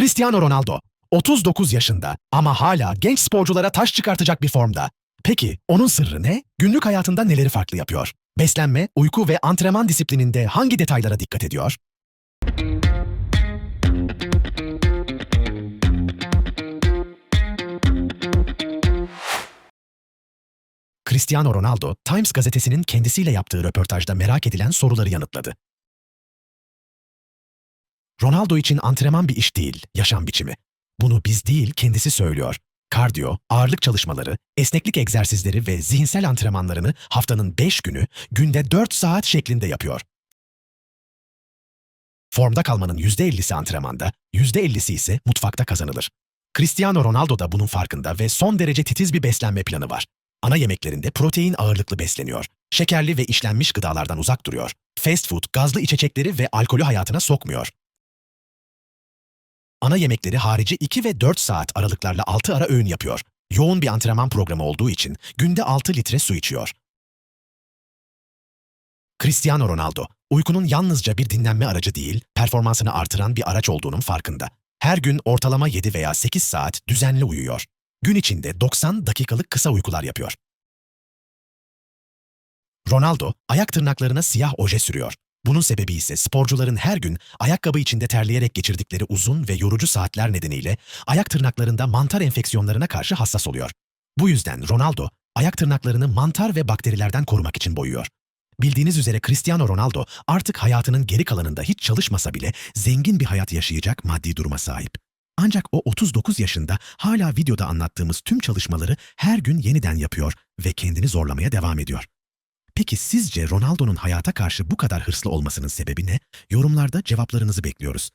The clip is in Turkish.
Cristiano Ronaldo 39 yaşında ama hala genç sporculara taş çıkartacak bir formda. Peki onun sırrı ne? Günlük hayatında neleri farklı yapıyor? Beslenme, uyku ve antrenman disiplininde hangi detaylara dikkat ediyor? Cristiano Ronaldo, Times gazetesinin kendisiyle yaptığı röportajda merak edilen soruları yanıtladı. Ronaldo için antrenman bir iş değil, yaşam biçimi. Bunu biz değil, kendisi söylüyor. Kardiyo, ağırlık çalışmaları, esneklik egzersizleri ve zihinsel antrenmanlarını haftanın 5 günü, günde 4 saat şeklinde yapıyor. Formda kalmanın %50'si antrenmanda, %50'si ise mutfakta kazanılır. Cristiano Ronaldo da bunun farkında ve son derece titiz bir beslenme planı var. Ana yemeklerinde protein ağırlıklı besleniyor. Şekerli ve işlenmiş gıdalardan uzak duruyor. Fast food, gazlı içecekleri ve alkolü hayatına sokmuyor. Ana yemekleri harici 2 ve 4 saat aralıklarla 6 ara öğün yapıyor. Yoğun bir antrenman programı olduğu için günde 6 litre su içiyor. Cristiano Ronaldo, uykunun yalnızca bir dinlenme aracı değil, performansını artıran bir araç olduğunun farkında. Her gün ortalama 7 veya 8 saat düzenli uyuyor. Gün içinde 90 dakikalık kısa uykular yapıyor. Ronaldo, ayak tırnaklarına siyah oje sürüyor. Bunun sebebi ise sporcuların her gün ayakkabı içinde terleyerek geçirdikleri uzun ve yorucu saatler nedeniyle ayak tırnaklarında mantar enfeksiyonlarına karşı hassas oluyor. Bu yüzden Ronaldo, ayak tırnaklarını mantar ve bakterilerden korumak için boyuyor. Bildiğiniz üzere Cristiano Ronaldo artık hayatının geri kalanında hiç çalışmasa bile zengin bir hayat yaşayacak maddi duruma sahip. Ancak o 39 yaşında hala videoda anlattığımız tüm çalışmaları her gün yeniden yapıyor ve kendini zorlamaya devam ediyor. Peki sizce Ronaldo'nun hayata karşı bu kadar hırslı olmasının sebebi ne? Yorumlarda cevaplarınızı bekliyoruz.